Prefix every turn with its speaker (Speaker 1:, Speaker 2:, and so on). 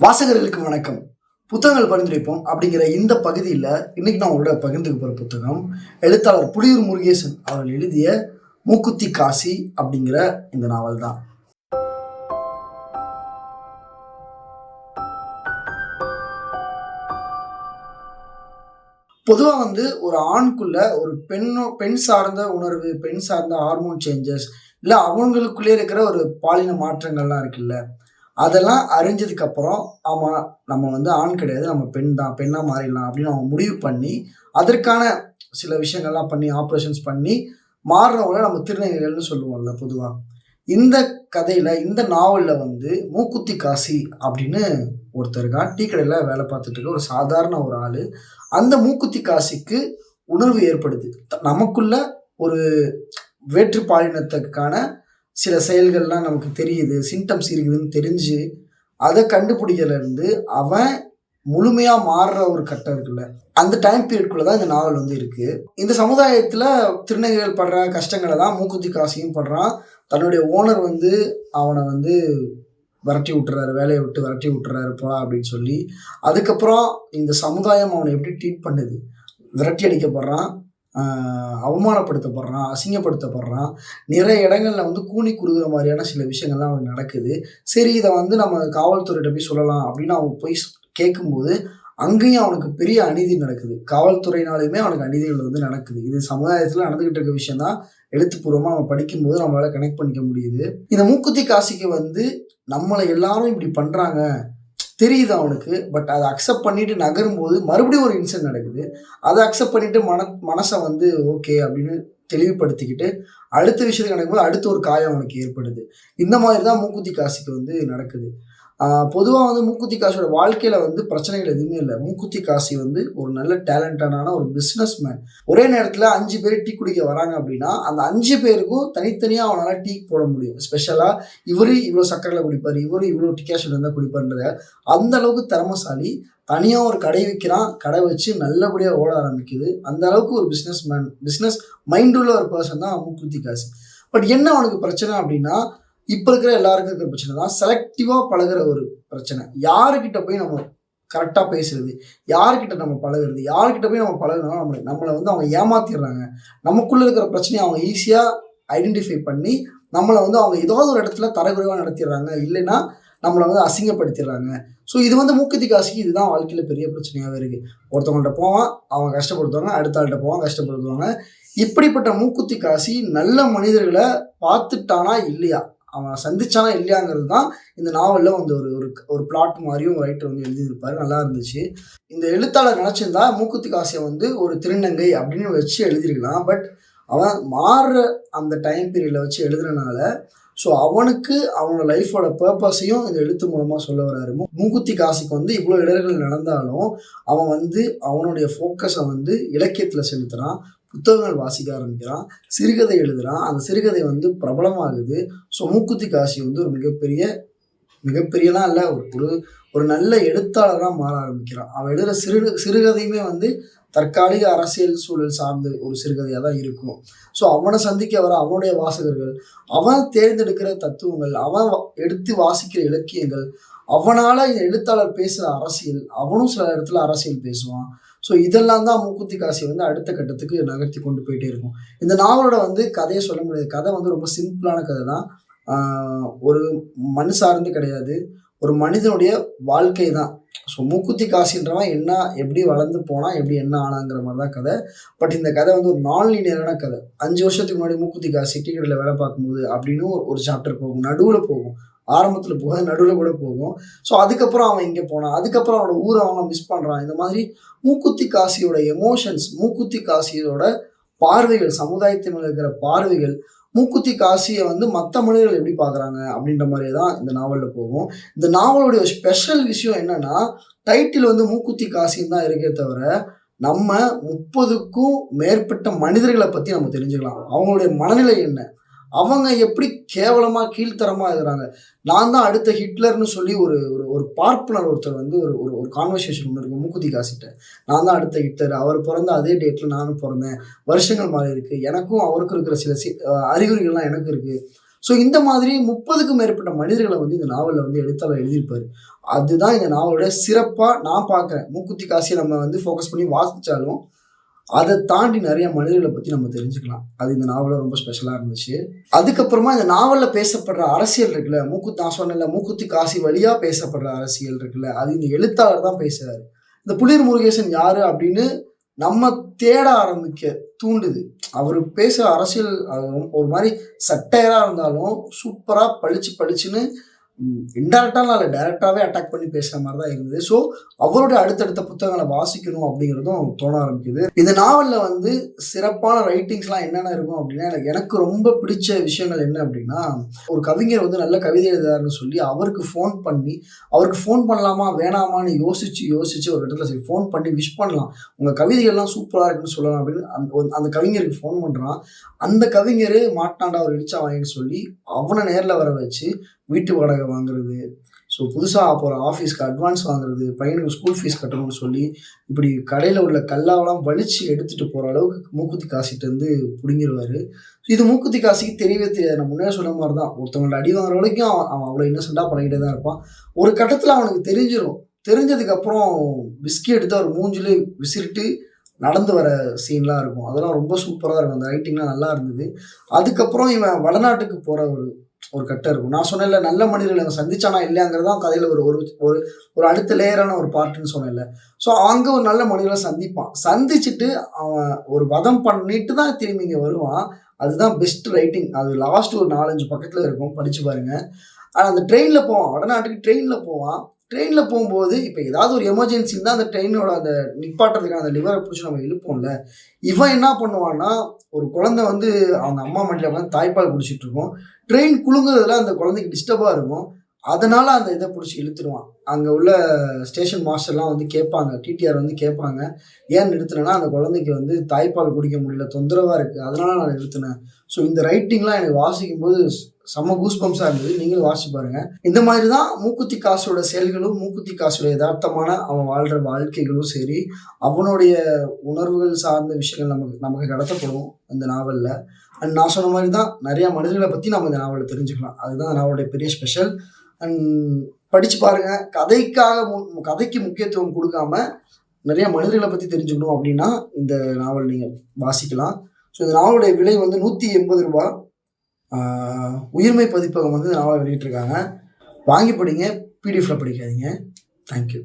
Speaker 1: வாசகர்களுக்கு வணக்கம். புத்தகங்கள் பரிந்துரைப்போம். அப்படிங்கிற இந்த பகுதியில் இன்னைக்கு நான் உங்களோட பகிர்ந்துக்க போகிற புத்தகம் எழுத்தாளர் புலியூர் முருகேசன் அவர்கள் எழுதிய மூக்குத்தி காசி அப்படிங்கிற இந்த நாவல் தான். பொதுவாக வந்து ஒரு ஆணுக்குள்ள ஒரு பெண்ணோ பெண் சார்ந்த உணர்வு பெண் சார்ந்த ஹார்மோன் சேஞ்சஸ் இல்லை அவங்களுக்குள்ளே இருக்கிற ஒரு பாலின மாற்றங்கள்லாம் இருக்குல்ல அதெல்லாம் அறிஞ்சதுக்கு அப்புறம் ஆமாம் நம்ம வந்து ஆண் கிடையாது நம்ம பெண் தான் பெண்ணாக மாறிடலாம் அப்படின்னு அவங்க முடிவு பண்ணி அதற்கான சில விஷயங்கள்லாம் பண்ணி ஆப்ரேஷன்ஸ் பண்ணி மாறுறவங்கள நம்ம திருநங்கைகள்னு சொல்லுவோம்ல பொதுவாக இந்த கதையில் இந்த நாவலில் வந்து மூக்குத்தி காசி அப்படின்னு ஒருத்தர் இருக்கான் டீ கடையில் வேலை பார்த்துட்டு இருக்க ஒரு சாதாரண ஒரு ஆள். அந்த மூக்குத்தி காசிக்கு உணர்வு ஏற்படுது. நமக்குள்ள ஒரு வேற்று பாலினத்துக்கான சில செயல்கள்லாம் நமக்கு தெரியுது சிம்டம்ஸ் இருக்குதுன்னு தெரிஞ்சு அதை கண்டுபிடிக்கலேருந்து அவன் முழுமையாக மாறுற ஒரு கட்டம் இருக்குல்ல. அந்த டைம் பீரியட்குள்ள தான் இந்த நாவல் வந்து இருக்குது இந்த சமுதாயத்தில் திருநங்கைகள் படுற கஷ்டங்களை தான் மூக்குத்தி காசியும் படுறான். தன்னுடைய ஓனர் வந்து அவனை வந்து விரட்டி விட்டுறாரு வேலையை விட்டு விரட்டி விட்டுறாரு போடா அப்படின்னு சொல்லி அதுக்கப்புறம் இந்த சமுதாயம் அவனை எப்படி ட்ரீட் பண்ணுது? விரட்டி அடிக்கப்படுறான். அவமானப்படுத்தப்படுறான் அசிங்கப்படுத்தப்படுறான். நிறைய இடங்களில் வந்து கூனி கொடுக்குற மாதிரியான சில விஷயங்கள்லாம் அவனுக்கு நடக்குது. சரி இதை வந்து நம்ம காவல்துறையிட்ட போய் சொல்லலாம் அப்படின்னு அவன் போய் கேட்கும்போது அங்கேயும் அவனுக்கு பெரிய அநீதி நடக்குது. காவல்துறையினாலுமே அவனுக்கு அநீதிகள் வந்து நடக்குது. இது சமுதாயத்தில் நடந்துகிட்டு இருக்க விஷயம் தான் எழுத்துப்பூர்வமாக நம்ம படிக்கும்போது நம்மளால் கனெக்ட் பண்ணிக்க முடியுது. இந்த மூக்குத்தி காசிக்கு வந்து நம்மளை எல்லாரும் இப்படி பண்ணுறாங்க தெரியுது அவனுக்கு பட் அதை அக்செப்ட் பண்ணிட்டு நகரும்போது மறுபடியும் ஒரு இன்சிடென்ட் நடக்குது. அதை அக்செப்ட் பண்ணிட்டு மன மனசை வந்து ஓகே அப்படின்னு தெளிவுபடுத்திக்கிட்டு அடுத்த விஷயத்துக்கு நடக்கும்போது அடுத்த ஒரு காயம் அவனுக்கு ஏற்படுது. இந்த மாதிரி தான் மூக்குத்தி காசிக்கு வந்து நடக்குது. பொதுவாக வந்து மூக்குத்தி காசியோட வாழ்க்கையில் வந்து பிரச்சனைகள் எதுவுமே இல்லை. மூக்குத்தி காசி வந்து ஒரு நல்ல டேலண்டடான ஒரு பிஸ்னஸ் மேன் ஒரே நேரத்தில் அஞ்சு பேர் டீ குடிக்க வராங்க அப்படின்னா அந்த அஞ்சு பேருக்கும் தனித்தனியாக அவனால் டீ போட முடியும். ஸ்பெஷலாக இவரு இவ்வளோ சக்கரையில் குடிப்பார் இவரு இவ்வளோ டீ கேஷ் இருந்தால் குடிப்பார்ன்றத அந்த அளவுக்கு திறமசாலி தனியாக ஒரு கடை விற்கிறான் கடை வச்சு நல்லபடியாக ஓட ஆரம்பிக்குது. அந்த அளவுக்கு ஒரு பிஸ்னஸ் மேன் பிஸ்னஸ் மைண்ட் உள்ள ஒரு பர்சன் தான் மூக்குத்தி காசி. பட் என்ன அவனுக்கு பிரச்சனை அப்படின்னா இப்போ இருக்கிற எல்லாருக்கும் இருக்கிற பிரச்சனை தான். செலக்டிவாக பழகுற ஒரு பிரச்சனை. யாருக்கிட்ட போய் நம்ம கரெக்டாக பேசுறது? யார்கிட்ட நம்ம பழகுறது? யார்கிட்ட போய் நம்ம பழகினாலும் நம்மளை நம்மளை வந்து அவங்க ஏமாத்திடுறாங்க. நமக்குள்ளே இருக்கிற பிரச்சனையை அவங்க ஈஸியாக ஐடென்டிஃபை பண்ணி நம்மளை வந்து அவங்க ஏதாவது ஒரு இடத்துல தரக்குறைவாக நடத்திடுறாங்க. இல்லைன்னா நம்மளை வந்து அசிங்கப்படுத்திடுறாங்க. ஸோ இது வந்து மூக்குத்தி காசிக்கு இதுதான் வாழ்க்கையில் பெரிய பிரச்சனையாகவே இருக்குது ஒருத்தவங்கள்ட்ட போவான் அவங்க கஷ்டப்படுத்துவாங்க அடுத்த ஆள்கிட்ட போவான் கஷ்டப்படுத்துவாங்க. இப்படிப்பட்ட மூக்குத்தி காசி நல்ல மனிதர்களை பார்த்துட்டானா இல்லையா? அவன் சந்திச்சானா இல்லையாங்கிறது தான் இந்த நாவலில் வந்து ஒரு ஒரு ஒரு பிளாட் மாதிரியும் ரைட்டர் வந்து எழுதியிருப்பார். நல்லா இருந்துச்சு. இந்த எழுத்தாளர் நினச்சிருந்தா மூக்குத்தி காசியை வந்து ஒரு திருநங்கை அப்படின்னு வச்சு எழுதியிருக்கலாம். பட் அவன் மாறுற அந்த டைம் பீரியடில் வச்சு எழுதுறனால ஸோ அவனுக்கு அவனோட லைஃபோட பர்பஸையும் இந்த எழுத்து மூலமாக சொல்ல வர்றாரு. மூ- மூக்குத்தி காசிக்கு வந்து இவ்வளோ இடர்கள் நடந்தாலும் அவன் வந்து அவனுடைய ஃபோக்கஸை வந்து இலக்கியத்தில் செலுத்துகிறான் புத்தகங்கள் வாசிக்க ஆரம்பிக்கிறான் சிறுகதை எழுதுகிறான் அந்த சிறுகதை வந்து பிரபலமாகுது. ஸோ மூக்குத்தி காசி வந்து ஒரு மிகப்பெரிய மிகப்பெரியலாம் இல்லை ஒரு ஒரு ஒரு நல்ல எழுத்தாளராக மாற ஆரம்பிக்கிறான். அவன் எழுதுகிற சிறு சிறுகதையுமே வந்து தற்காலிக அரசியல் சூழல் சார்ந்த ஒரு சிறுகதையாக தான் இருக்கும். ஸோ அவனை சந்திக்க வர அவனுடைய வாசகர்கள் அவன் தேர்ந்தெடுக்கிற தத்துவங்கள் அவன் எடுத்து வாசிக்கிற இலக்கியங்கள் அவனால் எழுத்தாளர் பேசுகிற அரசியல் அவனும் சில இடத்துல அரசியல் பேசுவான். ஸோ இதெல்லாம் தான் மூக்குத்தி காசி வந்து அடுத்த கட்டத்துக்கு நகர்த்தி கொண்டு போயிட்டே இருக்கும். இந்த நாவலோட வந்து கதையை சொல்ல முடியாது. கதை வந்து ரொம்ப சிம்பிளான கதை தான். ஒரு மண் சார்ந்து கிடையாது. ஒரு மனிதனுடைய வாழ்க்கை தான். ஸோ மூக்குத்தி காசின்றவன் என்ன எப்படி வளர்ந்து போனால் எப்படி என்ன ஆனாங்கிற மாதிரி தான் கதை. பட் இந்த கதை வந்து ஒரு நாலு லீனியரான கதை. அஞ்சு வருஷத்துக்கு முன்னாடி மூக்குத்தி காசி டிக்கெட்டில் வேலை பார்க்கும்போது அப்படின்னு ஒரு- சாப்டர் போகும். நடுவில் போகும். ஆரம்பத்தில் போகாது நடுவில் கூட போகும். ஸோ அதுக்கப்புறம் அவன் இங்கே போனான். அதுக்கப்புறம் அவனோட ஊரை அவன் மிஸ் பண்ணுறான் இந்த மாதிரி மூக்குத்தி காசியோட எமோஷன்ஸ் மூக்குத்தி காசியோட பார்வைகள் சமுதாயத்தின் இருக்கிற பார்வைகள் மூக்குத்தி காசியை வந்து மற்ற மனிதர்கள் எப்படி பார்க்குறாங்க அப்படின்ற மாதிரி தான் இந்த நாவலில் போகும். இந்த நாவலுடைய ஸ்பெஷல் விஷயம் என்னன்னா டைட்டில் வந்து மூக்குத்தி காசின்னு தான் இருக்கே தவிர நம்ம முப்பதுக்கும் மேற்பட்ட மனிதர்களை பற்றி நம்ம தெரிஞ்சுக்கலாம். அவங்களுடைய மனநிலை என்ன? அவங்க எப்படி கேவலமாக கீழ்த்தரமாக இருக்கிறாங்க? நான் தான் அடுத்த ஹிட்லர்னு சொல்லி ஒரு ஒரு ஒரு பார்ப்பனர் ஒருத்தர் வந்து ஒரு ஒரு ஒரு கான்வர்சேஷன் ஒன்று இருக்கும் மூக்குத்தி காசிட்ட. நான் தான் அடுத்த ஹிட்லர் அவர் பிறந்த அதே டேட்டில் நானும் பிறந்தேன். வருஷங்கள் மாறி இருக்குது எனக்கும் அவருக்கும் இருக்கிற சில சி அறிகுறிகள்லாம் எனக்கு இருக்குது ஸோ இந்த மாதிரி முப்பதுக்கும் மேற்பட்ட மனிதர்களை வந்து இந்த நாவலில் வந்து எழுத்தாளர் எழுதியிருப்பார். அதுதான் இந்த நாவலோட சிறப்பாக நான் பார்க்குறேன். மூக்குத்தி காசியை நம்ம வந்து ஃபோக்கஸ் பண்ணி வாசித்தாலும் அதை தாண்டி நிறைய மனிதர்களை பற்றி நம்ம தெரிஞ்சுக்கலாம். அது இந்த நாவலில் ரொம்ப ஸ்பெஷலாக இருந்துச்சு. அதுக்கப்புறமா இந்த நாவலில் பேசப்படுற அரசியல் இருக்குல்ல மூக்குத்தி நான் சொன்னல மூக்குத்தி காசி வழியாக பேசப்படுற அரசியல் இருக்குல்ல அது இந்த எழுத்தாளர் தான் பேசுகிறாரு இந்த புளிர் முருகேசன் யார் அப்படின்னு நம்ம தேட ஆரம்பிக்க தூண்டுது. அவர் பேசுகிற அரசியல் ஒரு மாதிரி சட்டையராக இருந்தாலும் சூப்பராக பளிச்சு பளிச்சுன்னு இன்டெரக்டாக இல்லை டைரெக்டாகவே அட்டாக் பண்ணி பேசுகிற மாதிரி தான் இருந்தது. ஸோ அவருடைய அடுத்தடுத்த புத்தகங்களை வாசிக்கணும் அப்படிங்கிறதும் தோண ஆரம்பிக்குது. இந்த நாவலில் வந்து சிறப்பான ரைட்டிங்ஸ்லாம் என்னென்ன இருக்கும் அப்படின்னா எனக்கு எனக்கு ரொம்ப பிடிச்ச விஷயங்கள் என்ன அப்படின்னா ஒரு கவிஞர் வந்து நல்ல கவிதை எழுதுறாருன்னு சொல்லி அவருக்கு ஃபோன் பண்ணி அவருக்கு ஃபோன் பண்ணலாமா வேணாமான்னு யோசிச்சு யோசிச்சு ஒரு இடத்துல சரி ஃபோன் பண்ணி விஷ் பண்ணலாம். உங்கள் கவிதைகள்லாம் சூப்பராக இருக்குன்னு சொல்லலாம் அப்படின்னு அந்த அந்த கவிஞருக்கு ஃபோன் பண்ணுறான் அந்த கவிஞர் மாட்டாண்டா ஒரு இடிச்சா வாங்கின்னு சொல்லி அவனை நேரில் வர வச்சு வீட்டு வாடகை வாங்குறது. ஸோ புதுசாக போகிற ஆஃபீஸ்க்கு அட்வான்ஸ் வாங்குறது பையனுக்கு ஸ்கூல் ஃபீஸ் கட்டணும்னு சொல்லி இப்படி கடையில் உள்ள கல்லாவெல்லாம் வலிச்சு எடுத்துகிட்டு போகிற அளவுக்கு மூக்குத்தி காசிட்டு வந்து பிடுங்கிடுவார் இது மூக்குத்தி காசிக்கு தெரியவே தெரியாது. நான் முன்னே சொன்ன மாதிரி தான் ஒருத்தவங்களோட அடி வாங்குற வரைக்கும் அவன் அவன் அவ்வளோ இன்னசென்ட்டாக பண்ணிகிட்டே தான் இருப்பான். ஒரு கட்டத்தில் அவனுக்கு தெரிஞ்சிடும் தெரிஞ்சதுக்கப்புறம் விஸ்கி எடுத்து அவர் மூஞ்சிலே விசிறிட்டு நடந்து வர சீன்லாம் இருக்கும். அதெல்லாம் ரொம்ப சூப்பராக இருக்கும். அந்த ரைட்டிங்லாம் நல்லா இருந்தது. அதுக்கப்புறம் இவன் வடநாட்டுக்கு போகிற ஒரு ஒரு கட்டம் இருக்கும். நான் சொன்னேன்ல நல்ல மனிதர்கள் அங்கே சந்திச்சானா இல்லையாங்கிறது தான் கதையில் ஒரு ஒரு ஒரு ஒரு அடுத்த லேயரான ஒரு பார்ட்டுன்னு சொன்னேன்ல. ஸோ அங்கே ஒரு நல்ல மனிதர்களை சந்திப்பான். சந்திச்சுட்டு அவன் ஒரு வதம் பண்ணிட்டு தான் திரும்பி இங்கே வருவான். அதுதான் பெஸ்ட் ரைட்டிங் அது லாஸ்ட் ஒரு நாலஞ்சு பக்கத்தில் இருக்கும். படிச்சு பாருங்க. ஆனால் அந்த ட்ரெயினில் போவான். வடநாட்டுக்கு ட்ரெயினில் போவான். ட்ரெயினில் போகும்போது இப்போ ஏதாவது ஒரு எமர்ஜென்சி தான் அந்த ட்ரெயினோட அந்த நிப்பாட்டுறதுக்கான அந்த லிவரை பிடிச்சி நம்ம இழுப்போம்ல இவன் என்ன பண்ணுவான்னா ஒரு குழந்தை வந்து அவங்க அம்மா மண்டியில் வந்து தாய்ப்பால் குடிச்சிட்டு இருக்கும். ட்ரெயின் குலுங்குறதுல அந்த குழந்தைக்கு டிஸ்டர்பாக இருக்கும். அதனால அந்த இதை பிடிச்சி இழுத்துடுவான் அங்கே உள்ள ஸ்டேஷன் மாஸ்டர்லாம் வந்து கேட்பாங்க. டிடிஆர் வந்து கேட்பாங்க. ஏன் நிறுத்தினேன்னா அந்த குழந்தைக்கு வந்து தாய்ப்பால் குடிக்க முடியல தொந்தரவாக இருக்குது அதனால நான் நிறுத்தினேன். ஸோ இந்த ரைட்டிங்லாம் எனக்கு வாசிக்கும் போது செம்ம கூஸ்பம்ஸாக இருந்தது. நீங்களும் வாசிச்சு பாருங்க. இந்த மாதிரி தான் மூக்குத்தி காசோட செயல்களும் மூக்குத்தி காசோட யதார்த்தமான அவன் வாழ்கிற வாழ்க்கைகளும் சரி அவனுடைய உணர்வுகள் சார்ந்த விஷயங்கள் நமக்கு நமக்கு கடத்தப்படும் அந்த நாவலில். அண்ட் நான் சொன்ன மாதிரி தான் நிறையா மனிதர்களை பற்றி நம்ம இந்த நாவலை தெரிஞ்சுக்கலாம். அதுதான் நாவலுடைய பெரிய ஸ்பெஷல் அண்ட் படித்து பாருங்க கதைக்காக மு- கதைக்கு முக்கியத்துவம் கொடுக்காம நிறைய மனிதர்களை பற்றி தெரிஞ்சுக்கணும் அப்படின்னா இந்த நாவல் நீங்கள் வாசிக்கலாம். ஸோ இந்த நாவலுடைய விலை வந்து நூற்றி எண்பது ரூபா. உயிர்மை பதிப்பகம் வந்து இந்த நாவலை வெளியிட்டிருக்காங்க. வாங்கி படிங்க பிடிஎஃப்ல படிக்காதீங்க. தேங்க்யூ